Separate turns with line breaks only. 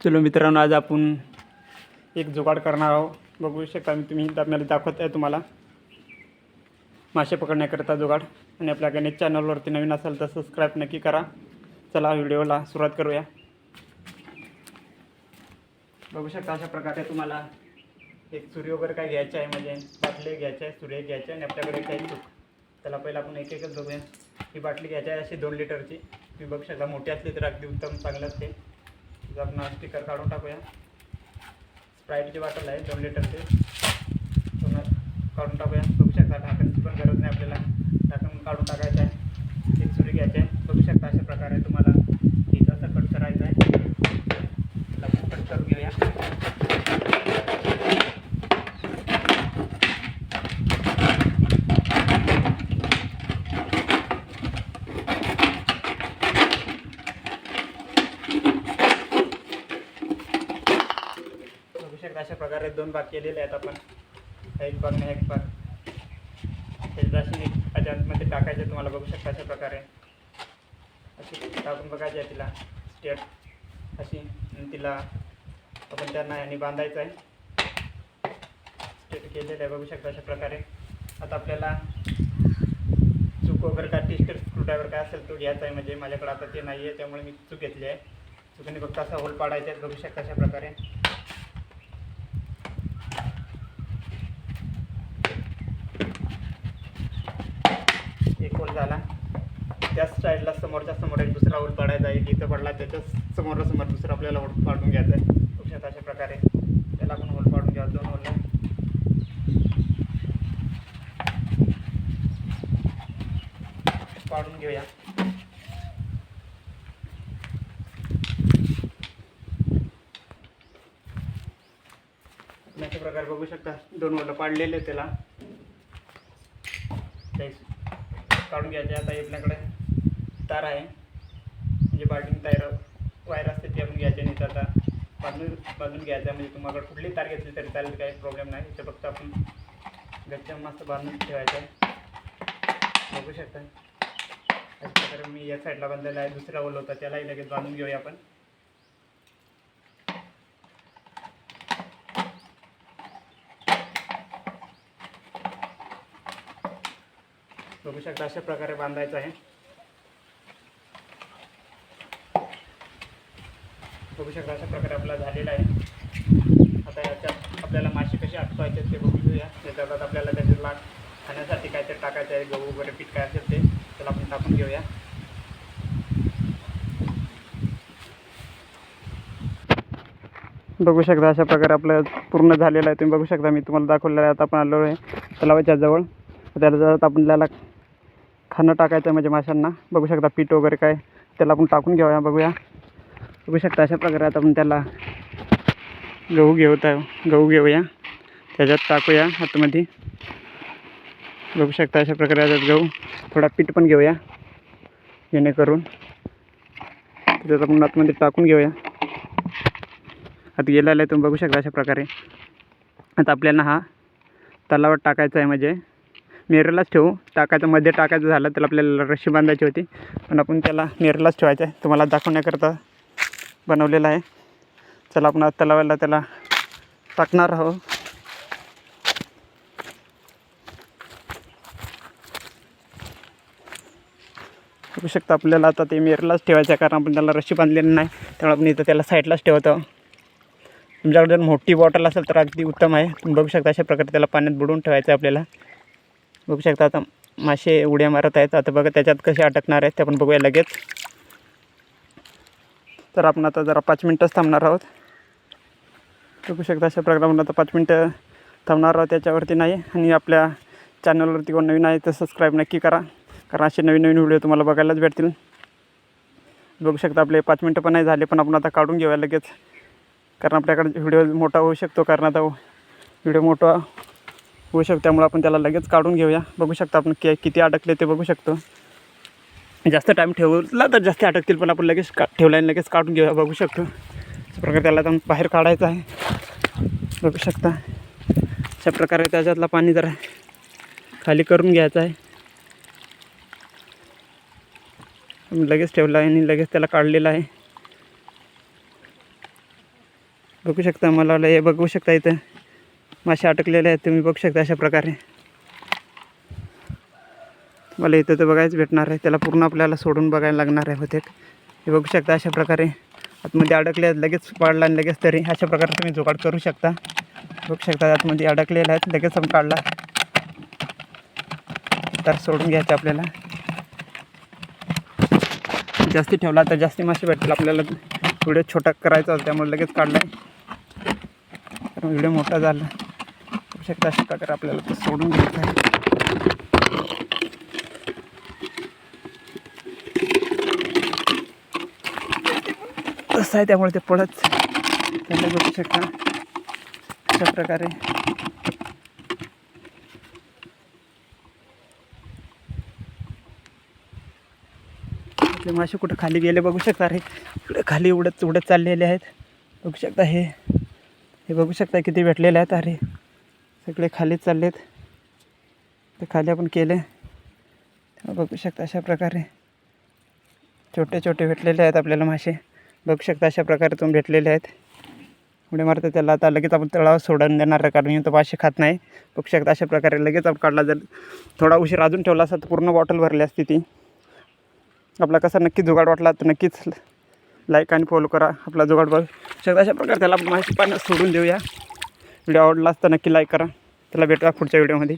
चलो मित्रांनो आज आपण एक जुगाड करणार आहोत. बघू शकता मी तुम्ही आपल्याला दाखवत आहे तुम्हाला. मासे पकडण्याकरिता जुगाड. आणि आपल्या गणेश चॅनलवरती नवीन असाल तर सबस्क्राईब नक्की करा. चला व्हिडिओला सुरुवात करूया. बघू शकता अशा प्रकारे तुम्हाला एक सूर्य वगैरे काय घ्यायचं आहे म्हणजे बाटली घ्यायचं आहे सूर्य घ्यायचं आहे आणि आपल्याकडे काही चूक. त्याला पहिला आपण एक एकच बघूया. ही बाटली घ्यायची आहे अशी दोन लिटरची. तुम्ही बघू शकता मोठी असली तर अगदी उत्तम चांगलं असते. आपण स्टिकर काढून टाकूया. स्प्राईटची बॉटल आहे दोन लिटरचे. पूर्ण काढून टाकूया. बघू शकता ढाकणची पण गरज नाही आपल्याला. ढाकण काढून टाकायचं आहे. एक सुरी घ्यायची आहे बघू शकता अशा प्रकारे तुम्हाला हिचा असं कट करायचं आहे त्याला आपण कट करून घेऊया बघू शकता अशा प्रकारे दोन भाग केलेले आहेत आपण. एक भाग नाही एक भाग. हे राशी त्याच्यामध्ये टाकायचे तुम्हाला बघू शकता अशा प्रकारे. अशी टाकून बघायची आहे तिला. स्टेट अशी तिला आपण त्यांना आणि बांधायचं आहे. स्टेट केलेलं आहे बघू शकता अशा प्रकारे. आता आपल्याला चूक वगैरे काय टिस्टर स्क्रूड्रायव्हर काय असेल तो घ्यायचा आहे म्हणजे माझ्याकडे आता ते नाही आहे त्यामुळे मी चूक घेतली आहे. चुकीने फक्त असा होल पाडायचा आहे बघू शकता अशा प्रकारे एक होल झाला. त्याच साईडला समोरच्या समोर एक दुसरा होल पाडायचा आहे इथं पडला त्याच्यासमोर समोर दुसरा आपल्याला होल पाडून घ्यायचा आहे. बघू अशा प्रकारे त्याला आपण होल पाडून घ्या दोन होल पाडून घेऊया. अशा प्रकारे बघू शकता दोन होलं पाडलेले त्याला. काढून घ्यायचे. आता आपल्याकडे तार आहे. म्हणजे बाल्टिंग तार वायर असते ती आपण घ्यायच्या नाही तर आता. बांधून बांधून घ्यायचं म्हणजे तुम्हाला कुठली तार घेतली तरी चालेल काही प्रॉब्लेम नाही. इथे फक्त आपण गच्च्या मस्त बांधून ठेवायचं आहे. बघू शकता. अशा प्रकारे मी या साईडला बांधलेला आहे. दुसरा ओल होता त्यालाही लगेच बांधून घेऊया आपण. बघू शकता अशा प्रकारे बांधायचं आहे. बघू शकता अशा प्रकारे आपला झालेला आहे. आता याच्यात आपल्याला मासे कसे अटकवायचे ते बघूया घेऊया. त्याच्यात आपल्याला त्याच्यात लाग खाण्यासाठी काय ते टाकायचं आहे गहू वगैरे पीठ काय असेल ते त्याला आपण टाकून घेऊया. बघू शकता अशा प्रकारे आपलं पूर्ण झालेलं आहे. तुम्ही बघू शकता मी तुम्हाला दाखवलेलं आहे. आता आपण आलो आहे तलावाच्या जवळ. त्याला जर आपल्याला खाणं टाकायचं आहे म्हणजे माशांना. बघू शकता पीठ वगैरे काय. त्याला आपण टाकून घेऊया बघूया. बघू शकता अशा प्रकारे आता आपण त्याला गहू घेऊत आहे. गहू घेऊया. त्याच्यात टाकूया आतमध्ये बघू शकता अशा प्रकारे आता गहू. थोडा पीठ पण घेऊया. जेणेकरून त्याच्यात आपण आतमध्ये टाकून घेऊया. आता गेलेला आहे तुम्ही बघू शकता अशा प्रकारे. आता आपल्याला हा तलावात टाकायचा आहे म्हणजे मिररलाच ठेवू. टाकायचं मध्ये टाकायचं झालं तर आपल्याला रशी बांधायची होती. पण आपण त्याला मिररलाच ठेवायचं आहे. तुम्हाला दाखवण्याकरता बनवलेलं आहे. चला आपण तलावाला त्याला टाकणार आहोत. बघू शकता आपल्याला आता ते मिररलाच ठेवायचं आहे कारण आपण त्याला रशी बांधलेली नाही. त्यामुळे आपण इथं त्याला साईडलाच ठेवतो. तुमच्याकडे जर मोठी बॉटल असेल तर अगदी उत्तम आहे. तुम्ही बघू शकता अशा प्रकारे त्याला पाण्यात बुडवून ठेवायचं आहे आपल्याला. बघू शकता आता मासे उड्या मारत आहेत. आता बघा त्याच्यात कसे अटकणार आहेत ते आपण बघूया लगेच. तर आपण आता जरा पाच मिनटंच थांबणार आहोत. बघू शकता अशा प्रकारे आपण आता पाच मिनटं थांबणार आहोत. त्याच्यावरती नाही आणि आपल्या चॅनलवरती कोण नवीन आहे तर सबस्क्राईब नक्की करा. कारण असे नवीन नवीन व्हिडिओ तुम्हाला बघायलाच भेटतील. बघू शकता आपले पाच मिनटं पण नाही झाले पण आपण आता काढून घेऊया लगेच. कारण आपल्याकडे व्हिडिओ मोठा होऊ शकतो. कारण आता व्हिडिओ मोठा होऊ शकतो त्यामुळे आपण त्याला लगेच काढून घेऊया. बघू शकता आपण के किती अडकले ते बघू शकतो. जास्त टाईम ठेवला तर जास्त अटकतील पण आपण लगेच का ठेवला आणि लगेच काढून घेऊया बघू शकतो. अशा प्रकारे त्याला आपण बाहेर काढायचं आहे. बघू शकता. अशा प्रकारे त्याच्यातला पाणी जरा खाली करून घ्यायचं आहे. लगेच ठेवला आहे आणि लगेच त्याला काढलेलं आहे. बघू शकता मला हे बघू शकता इथं. मासे अटकलेले आहेत तुम्ही बघू शकता अशा प्रकारे. मला इथं तर बघायच भेटणार आहे त्याला पूर्ण आपल्याला सोडून बघायला लागणार आहे होते हे बघू शकता अशा प्रकारे. आतमध्ये अडकले आहेत लगेच पाडला आणि लगेच तरी अशा प्रकारे तुम्ही जुगाड करू शकता. बघू शकता आतमध्ये अडकलेले आहेत लगेच आपण काढला. तर सोडून घ्यायचं आपल्याला. जास्ती ठेवला तर जास्ती मासे भेटतील आपल्याला. व्हिडिओ छोटा करायचा होता त्यामुळे लगेच काढला कारण व्हिडिओ मोठा झाला. शकता अशा प्रकारे आपल्याला ते सोडून घ्यायचं आहे. तसं आहे त्यामुळे ते पडत त्याला बघू शकता. अशा प्रकारे. आपले मासे कुठं खाली गेले बघू शकता रे. इकडे खाली उडत उडत चाललेले आहेत. बघू शकता हे. हे बघू शकता किती भेटलेले आहेत. अरे. इकडे खाली चाललेत. ते खाली आपण केले. तेव्हा बघू शकता अशा प्रकारे. छोटे छोटे भेटलेले आहेत आपल्याला मासे. बघू शकता अशा प्रकारे तुम्ही भेटलेले आहेत. उडी मारता त्याला आता लगेच आपण तळावर सोडून देणार आहे कारण तो मासे खात नाही. बघू शकता अशा प्रकारे लगेच आपण काढला जर थोडा उशीर अजून ठेवला असता तर पूर्ण बॉटल भरली असती ती. आपला कसा नक्की जुगाड वाटला तर नक्कीच लाईक आणि फॉलो करा. आपला जुगाड बघू शकता अशा प्रकारे त्याला आपण मासे पाण्यात सोडून देऊया. व्हिडिओ आवडला तर नक्की लाईक करा. त्याला भेटूया पुढच्या व्हिडिओमध्ये.